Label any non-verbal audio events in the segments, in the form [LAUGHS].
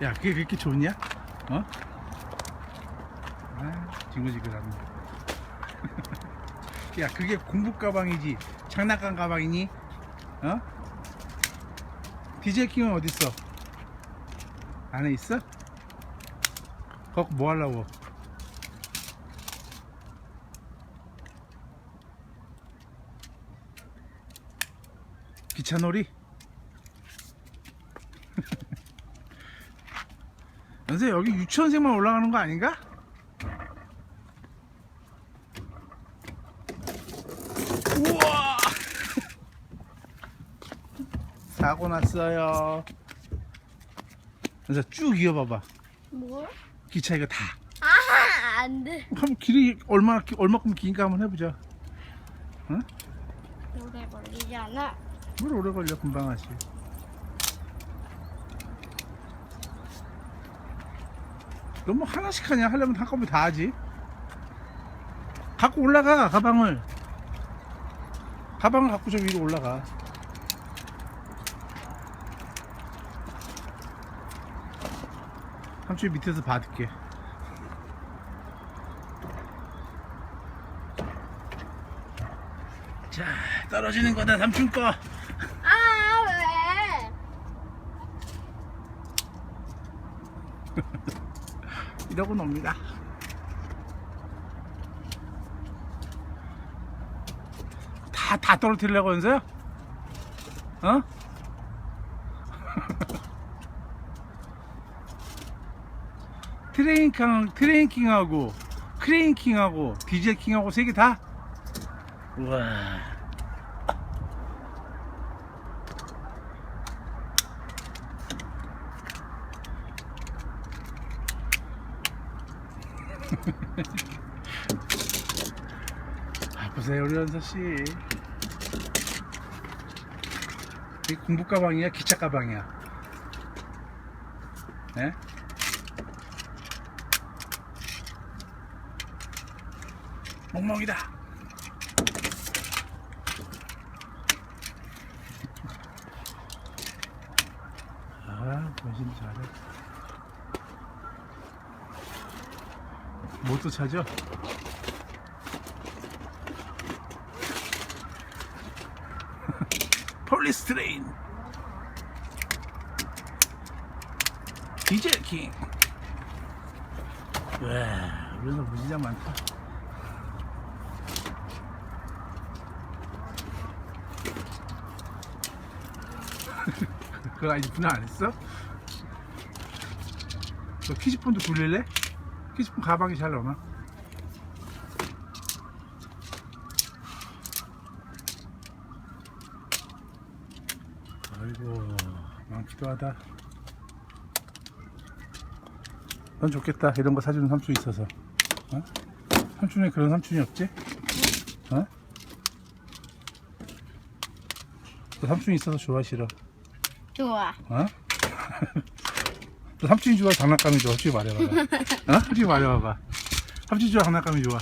야, 그게 그렇게 좋냐? 어? 아, 징글징글하네. [LAUGHS] 야, 그게 공부 가방이지. 장난감 가방이니? 어? 디젤 킹은 어딨어? 안에 있어? 거기 뭐 하려고? 기차놀이? 연세 여기 유치원생만 올라가는 거 아닌가? 우와! [LAUGHS] 사고 났어요. 연세 쭉 이어봐봐. 뭐? 기차 이거 다. 아, 안 돼. 한번 길이 얼마나 기- 얼마큼 긴가 한번 해보자. 오래 걸리지 않아. 뭘 오래 걸려 금방 하지. 너뭐 하나씩 하냐? 하려면 한꺼번에 다 하지. 갖고 올라가 가방을. 가방을 갖고 저 위로 올라가. 삼촌 밑에서 받을게. 자, 떨어지는 거다 삼촌 거. 아, 왜? [LAUGHS] 이러고 놉니다. 다, 다 떨어뜨리려고 연서요? 어? [LAUGHS] 트레인킹, 트레인킹하고, 크레인킹하고, 디젤킹하고 세 개 다? 우와. 아, 보세요, 우리 연서씨. 이 공부 가방이야, 기차 가방이야? 예? 멍멍이다. 아, 본심 잘해. 뭐또 찾아? [LAUGHS] 폴리스 트레인 디젤 킹 와, 우리는 무지장 많다. [LAUGHS] 그거 아직 분할 안 했어? 너 키즈폰도 굴릴래? 키즈폰 가방에 잘 넣어놔. 아이고, 많기도 하다. 넌 좋겠다. 이런 거 사주는 삼촌 있어서. 어? 삼촌에 그런 삼촌이 없지? 어? 너 삼촌이 있어서 좋아, 싫어? 좋아. 어? [LAUGHS] 너 삼촌이 좋아, 장난감이 좋아? 솔직히 말해봐봐. [LAUGHS] 어? 솔직히 말해봐봐. 삼촌이 좋아, 장난감이 좋아?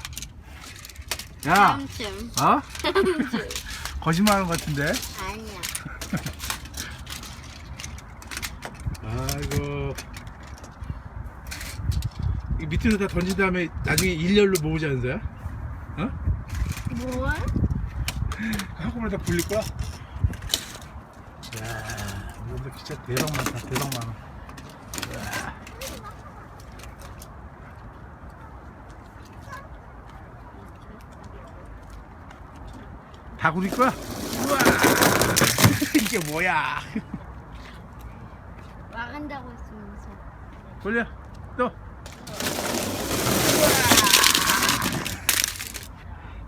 야! 삼촌. 어? [LAUGHS] 거짓말하는 것 같은데? 아니야. [LAUGHS] 아이고. 이 밑에서 다 던진 다음에 나중에 일렬로 모으지 않으세요? 어? 뭘? 한꺼번에 다 굴릴 거야? 야, 이런데 진짜 대박 많다, 대박 많아. 야. 다 굴릴 거야? 우와! [LAUGHS] 이게 뭐야? 나간다고 했으면서. 돌려, 또.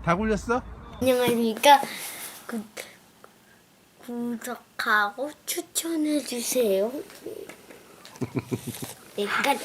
다 굴렸어? 안녕하십니까. 구, 구독하고 추천해주세요. 내가